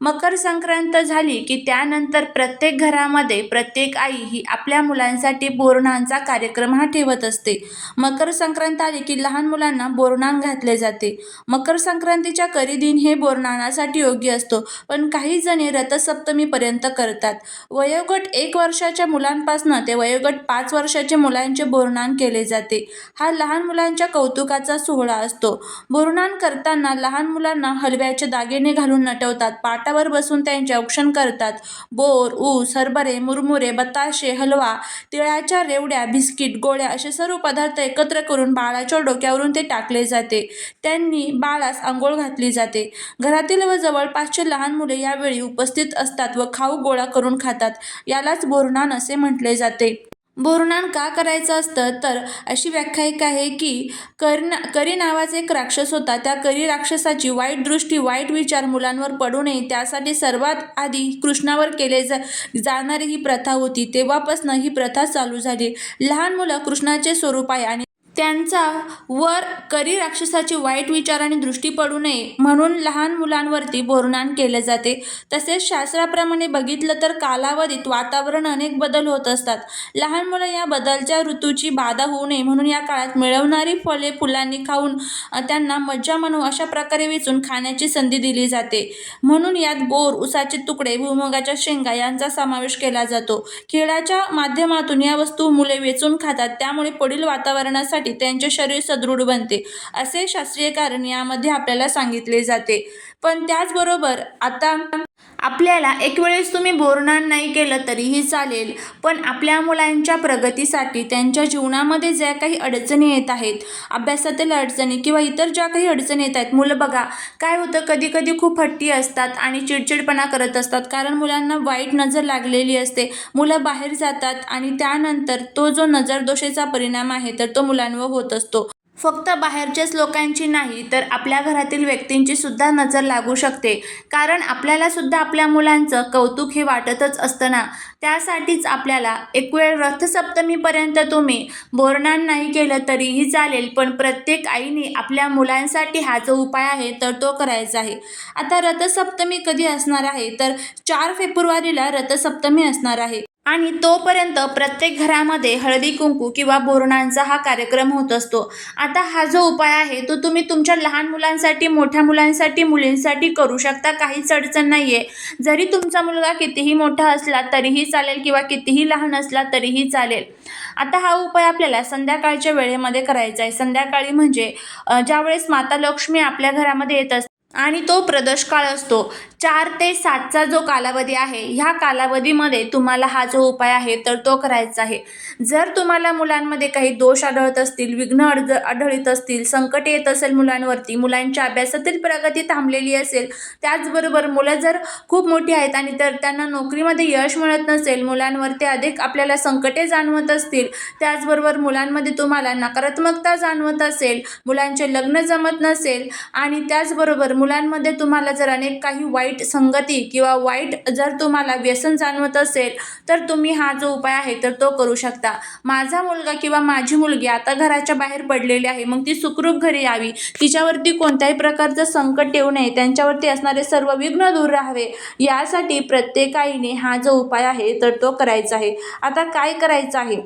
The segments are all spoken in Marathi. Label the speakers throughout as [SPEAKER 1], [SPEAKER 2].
[SPEAKER 1] मकर संक्रांत झाली की त्यानंतर प्रत्येक घरामध्ये प्रत्येक आई ही आपल्या मुलांसाठी बोरणांचा कार्यक्रम हा ठेवत असते. मकर संक्रांत आली की लहान मुलांना बोरणान घातले जाते. मकर संक्रांतीच्या करी दिन हे बोरणानासाठी योग्य असतो पण काही जणे रथसप्तमीपर्यंत करतात. वयोगट एक वर्षाच्या मुलांपासून ते वयोगट पाच वर्षाच्या मुलांचे बोरणान केले जाते. हा लहान मुलांच्या कौतुकाचा सोहळा असतो. बोरणान करताना लहान मुलांना हलव्याचे दागिने घालून नटवतात पाठ पाटावर बसून त्यांचे औक्षण करतात. बोर ऊस हरभरे मुरमुरे बताशे हलवा तिळाच्या रेवड्या बिस्किट गोळ्या असे सर्व पदार्थ एकत्र करून बाळाच्या डोक्यावरून ते टाकले जाते. त्यांनी बाळास आंघोळ घातली जाते. घरातील व जवळपासचे लहान मुले यावेळी उपस्थित असतात व खाऊ गोळा करून खातात. यालाच बोरणान असे म्हटले जाते. बोरनान का करायचं असतं? तर अशी व्याख्यायिका आहे की करना करी नावाचा एक राक्षस होता. त्या करी राक्षसाची वाईट दृष्टी वाईट विचार मुलांवर पडू नये. त्यासाठी सर्वात आधी कृष्णावर केले जा जाणारी ही प्रथा होती. तेव्हापासनं ही प्रथा चालू झाली. लहान मुलं कृष्णाचे स्वरूप आहे आणि त्यांचा वर करी राक्षसाची वाईट विचार आणि दृष्टी पडू नये म्हणून लहान मुलांवरती बोरणान केले जाते. तसेच शास्त्राप्रमाणे बघितलं तर कालावधीत वातावरण अनेक बदल होत असतात. लहान मुलं या बदलच्या ऋतूची बाधा होऊ नये म्हणून या काळात मिळवणारी फळे फुलांनी खाऊन त्यांना मज्जा म्हणू अशा प्रकारे वेचून खाण्याची संधी दिली जाते. म्हणून यात बोर उसाचे तुकडे भुईमुगाच्या शेंगा यांचा समावेश केला जातो. खेळाच्या माध्यमातून या वस्तू मुले वेचून खातात. त्यामुळे पुढील वातावरणासाठी त्यांचे शरीर सदृढ बनते असे शास्त्रीय कारण यामध्ये आपल्याला सांगितले जाते. पण त्याचबरोबर आता आपल्याला एक वेळेस तुम्ही बोरणार नाही केलं तरीही चालेल पण आपल्या मुलांच्या प्रगतीसाठी त्यांच्या जीवनामध्ये ज्या काही अडचणी येत आहेत अभ्यासातील अडचणी किंवा इतर ज्या काही अडचणी येत आहेत मुलं बघा काय होतं कधी कधी खूप हट्टी असतात आणि चिडचिडपणा करत असतात कारण मुलांना वाईट नजर लागलेली असते. मुलं बाहेर जातात आणि त्यानंतर तो जो नजरदोषेचा परिणाम आहे तर तो मुलांवर होत असतो. फक्त बाहेरच्याच लोकांची नाही तर आपल्या घरातील व्यक्तींची सुद्धा नजर लागू शकते. कारण आपल्याला सुद्धा आपल्या मुलांचं कौतुक हे वाटतच असतं ना. त्यासाठीच आपल्याला एक वेळ रथसप्तमीपर्यंत तुम्ही बोरणान नाही केलं तरीही चालेल पण प्रत्येक आईने आपल्या मुलांसाठी हा जो उपाय आहे तर तो करायचा आहे. आता रथसप्तमी कधी असणार आहे? तर चार फेब्रुवारीला रथसप्तमी असणार आहे. आणि तोपर्यंत प्रत्येक घरामध्ये हळदी कुंकू किंवा बोरणांचा हा कार्यक्रम होत असतो. आता हा जो उपाय आहे तो तुम्ही तुमच्या लहान मुलांसाठी मोठ्या मुलांसाठी मुलींसाठी करू शकता. काहीच अडचण नाही आहे जरी तुमचा मुलगा कितीही मोठा असला तरीही चालेल किंवा कितीही लहान असला तरीही चालेल. आता हा उपाय आपल्याला संध्याकाळच्या वेळेमध्ये करायचा आहे. संध्याकाळी म्हणजे ज्यावेळेस माता लक्ष्मी आपल्या घरामध्ये येत असते आणि तो प्रदोष काळ असतो. चार ते सातचा जो कालावधी आहे ह्या कालावधीमध्ये तुम्हाला हा जो उपाय आहे तर तो करायचा आहे. जर तुम्हाला मुलांमध्ये काही दोष आढळत असतील विघ्न अडज आढळत असतील संकट येत असेल मुलांवरती मुलांच्या अभ्यासातील प्रगती थांबलेली असेल त्याचबरोबर मुलं जर खूप मोठी आहेत आणि तर त्यांना नोकरीमध्ये यश मिळत नसेल मुलांवरती अधिक आपल्याला संकटे जाणवत असतील त्याचबरोबर मुलांमध्ये तुम्हाला नकारात्मकता जाणवत असेल मुलांचे लग्न जमत नसेल आणि त्याचबरोबर मुलांमध्ये तुम्हाला जर अनेक काही वाईट संगती किंवा वाईट जर तुम्हाला व्यसन जाणवत असेल तर तुम्ही हा जो उपाय आहे तर तो करू शकता. माझा मुलगा किंवा माझी मुलगी आता घराच्या बाहेर पडलेली आहे मग ती सुखरूप घरी यावी. तिच्यावरती कोणत्याही प्रकारचं संकट येऊ नये. त्यांच्यावरती असणारे सर्व विघ्न दूर राहावे. यासाठी प्रत्येकाईने हा जो उपाय आहे तर तो करायचा आहे. आता काय करायचं आहे?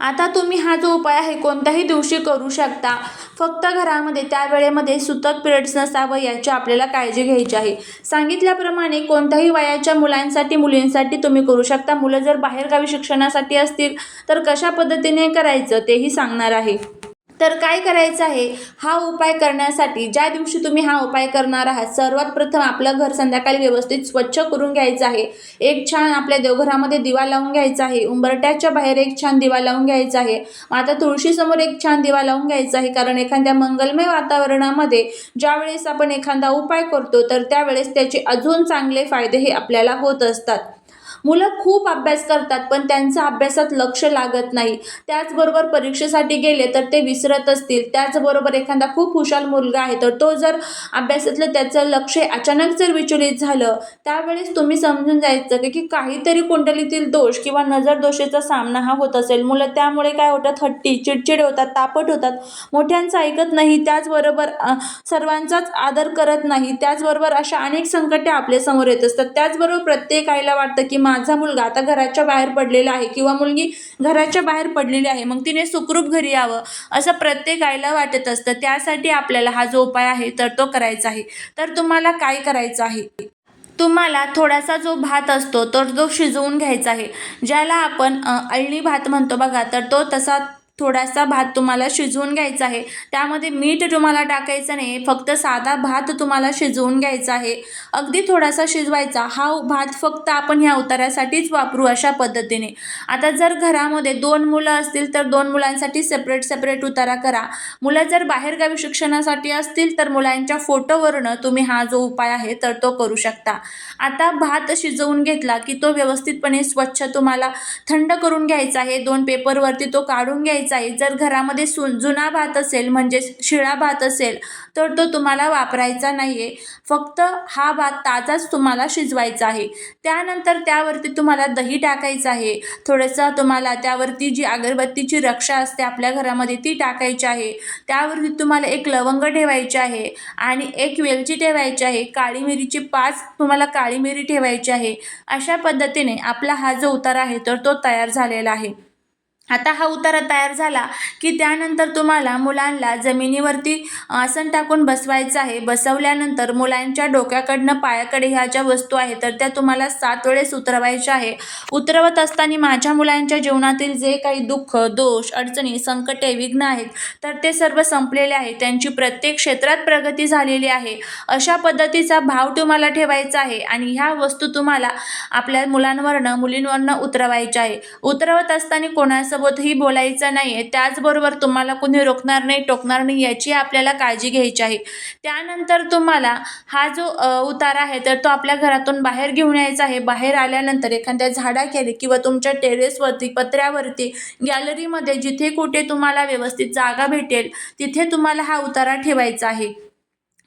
[SPEAKER 1] आता तुम्ही हा जो उपाय आहे कोणत्याही दिवशी करू शकता. फक्त घरामध्ये त्या वेळेमध्ये सुतक पिरियड्स नसावं याची आपल्याला काळजी घ्यायची आहे. सांगितल्याप्रमाणे कोणत्याही वयाच्या मुलांसाठी मुलींसाठी तुम्ही करू शकता. मुलं जर बाहेरगावी शिक्षणासाठी असतील तर कशा पद्धतीने करायचं तेही सांगणार आहे. तर काय करायचं आहे? हा उपाय करण्यासाठी ज्या दिवशी तुम्ही हा उपाय करणार आहात सर्वात प्रथम आपलं घर संध्याकाळी व्यवस्थित स्वच्छ करून घ्यायचं आहे. एक छान आपल्या देवघरामध्ये दिवा लावून घ्यायचा आहे. उंबरट्याच्या बाहेर एक छान दिवा लावून घ्यायचा आहे. आता तुळशीसमोर एक छान दिवा लावून घ्यायचा आहे. कारण एखाद्या मंगलमय वातावरणामध्ये ज्यावेळेस आपण एखादा उपाय करतो तर त्यावेळेस त्याचे अजून चांगले फायदे हे आपल्याला होत असतात. मुलं खूप अभ्यास करतात पण त्यांचं अभ्यासात लक्ष लागत नाही. त्याचबरोबर परीक्षेसाठी गेले तर ते विसरत असतील. त्याचबरोबर एखादा खूप हुशार मुलगा आहे तर तो जर अभ्यासातलं त्याचं लक्ष अचानक जर विचलित झालं त्यावेळेस तुम्ही समजून जायचं की- काहीतरी कुंडलीतील दोष किंवा नजर दोषेचा सामना हा होत असेल. मुलं त्यामुळे काय होतात? हट्टी चिडचिड होतात तापट होतात. मोठ्यांचं ऐकत नाही त्याचबरोबर सर्वांचाच आदर करत नाही. त्याचबरोबर अशा अनेक संकटे आपल्यासमोर येत असतात. त्याचबरोबर प्रत्येक आईला वाटतं की माझा मुलगा आता घराच्या बाहेर पडलेला आहे किंवा मुलगी घराच्या बाहेर पडलेली आहे मग तिने सुखरूप घरी यावं असं प्रत्येक आईला वाटत असतं. त्यासाठी आपल्याला हा जो उपाय आहे तर तो करायचा आहे. तर तुम्हाला काय करायचं आहे? तुम्हाला थोडासा जो भात असतो तर तो शिजवून घ्यायचा आहे ज्याला आपण अळणी भात म्हणतो बघा तर तो तसा थोडासा भात तुम्हाला शिजवून घ्यायचा आहे. त्यामध्ये मीठ तुम्हाला टाकायचं नाही. फक्त साधा भात तुम्हाला शिजवून घ्यायचा आहे. अगदी थोडासा शिजवायचा. हा भात फक्त आपण ह्या उतारासाठीच वापरू अशा पद्धतीने. आता जर घरामध्ये दोन मुलं असतील तर दोन मुलांसाठी सेपरेट सेपरेट उतारा करा. मुलं जर बाहेरगावी शिक्षणासाठी असतील तर मुलांच्या फोटोवरनं तुम्ही हा जो उपाय आहे तर तो करू शकता. आता भात शिजवून घेतला की तो व्यवस्थितपणे स्वच्छ तुम्हाला थंड करून घ्यायचा आहे. दोन पेपरवरती तो काढून घ्यायचा आहे. जर घरामध्ये सु जुना भात असेल म्हणजेच शिळा भात असेल तर तो तुम्हाला वापरायचा नाही आहे फक्त हा भात ताजाच तुम्हाला शिजवायचा आहे. त्यानंतर त्यावरती तुम्हाला दही टाकायचं आहे. थोडंसं तुम्हाला त्यावरती जी अगरबत्तीची रक्षा असते आपल्या घरामध्ये ती टाकायची आहे. त्यावरती तुम्हाला एक लवंग ठेवायची आहे आणि एक वेलची ठेवायची आहे. काळी मिरीची पाच तुम्हाला काळी मिरी ठेवायची आहे. अशा पद्धतीने आपला हा जो उतारा आहे तर तो तयार झालेला आहे. आता हा उतारा तयार झाला की त्यानंतर तुम्हाला मुलांना जमिनीवरती आसन टाकून बसवायचं आहे. बसवल्यानंतर मुलांच्या डोक्याकडनं पायाकडे ह्या ज्या वस्तू आहेत तर त्या तुम्हाला सात वेळेस उतरवायच्या आहे. उतरवत असताना माझ्या मुलांच्या जीवनातील जे काही दुःख दोष अडचणी संकटे विघ्न आहेत तर ते सर्व संपलेले आहे त्यांची प्रत्येक क्षेत्रात प्रगती झालेली आहे. अशा पद्धतीचा भाव तुम्हाला ठेवायचा आहे आणि ह्या वस्तू तुम्हाला आपल्या मुलांवरनं मुलींवरनं उतरवायच्या आहे. उतरवत असताना कोणासोबतही बोलायचं नाही आहे त्याचबरोबर तुम्हाला कुणी रोखणार नाही टोकणार नाही याची आपल्याला काळजी घ्यायची आहे. त्यानंतर तुम्हाला हा जो उतारा आहे तर तो आपल्या घरातून बाहेर घेऊन यायचा आहे. बाहेर आल्यानंतर एखाद्या झाडाखाली किंवा तुमच्या टेरेसवरती पत्र्यावरती गॅलरीमध्ये जिथे कुठे तुम्हाला व्यवस्थित जागा भेटेल तिथे तुम्हाला हा उतारा ठेवायचा आहे.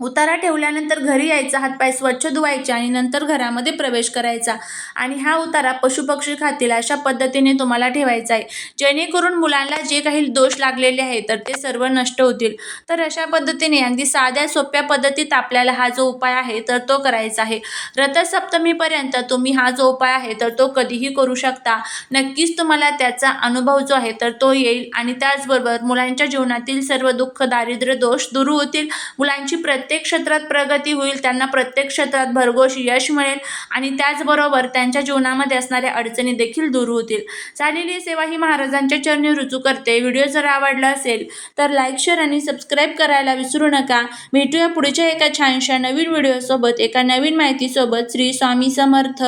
[SPEAKER 1] उतारा ठेवल्यानंतर घरी यायचा हातपाय स्वच्छ धुवायचे आणि नंतर घरामध्ये प्रवेश करायचा. आणि हा उतारा पशुपक्षी खातील अशा पद्धतीने तुम्हाला ठेवायचा आहे. जेणेकरून मुलांना जे काही दोष लागलेले आहे तर ते सर्व नष्ट होतील. तर अशा पद्धतीने अगदी साध्या सोप्या पद्धतीत आपल्याला हा जो उपाय आहे तर तो करायचा आहे. रथसप्तमीपर्यंत तुम्ही हा जो उपाय आहे तर तो कधीही करू शकता. नक्कीच तुम्हाला त्याचा अनुभव जो आहे तर तो येईल. आणि त्याचबरोबर मुलांच्या जीवनातील सर्व दुःख दारिद्र्य दोष दूर होतील. मुलांची प्रत्येक प्रत्येक क्षेत्रात प्रगती होईल त्यांना प्रत्येक क्षेत्रात भरघोष यश मिळेल आणि त्याचबरोबर त्यांच्या जीवनामध्ये असणाऱ्या अडचणी देखील दूर होतील. झालेली सेवा ही महाराजांच्या चरणी रुजू करते. व्हिडिओ जर आवडला असेल तर लाईक शेअर आणि सबस्क्राईब करायला विसरू नका. भेटूया पुढच्या एका छानशा नवीन व्हिडिओसोबत एका नवीन माहितीसोबत. श्री स्वामी समर्थ.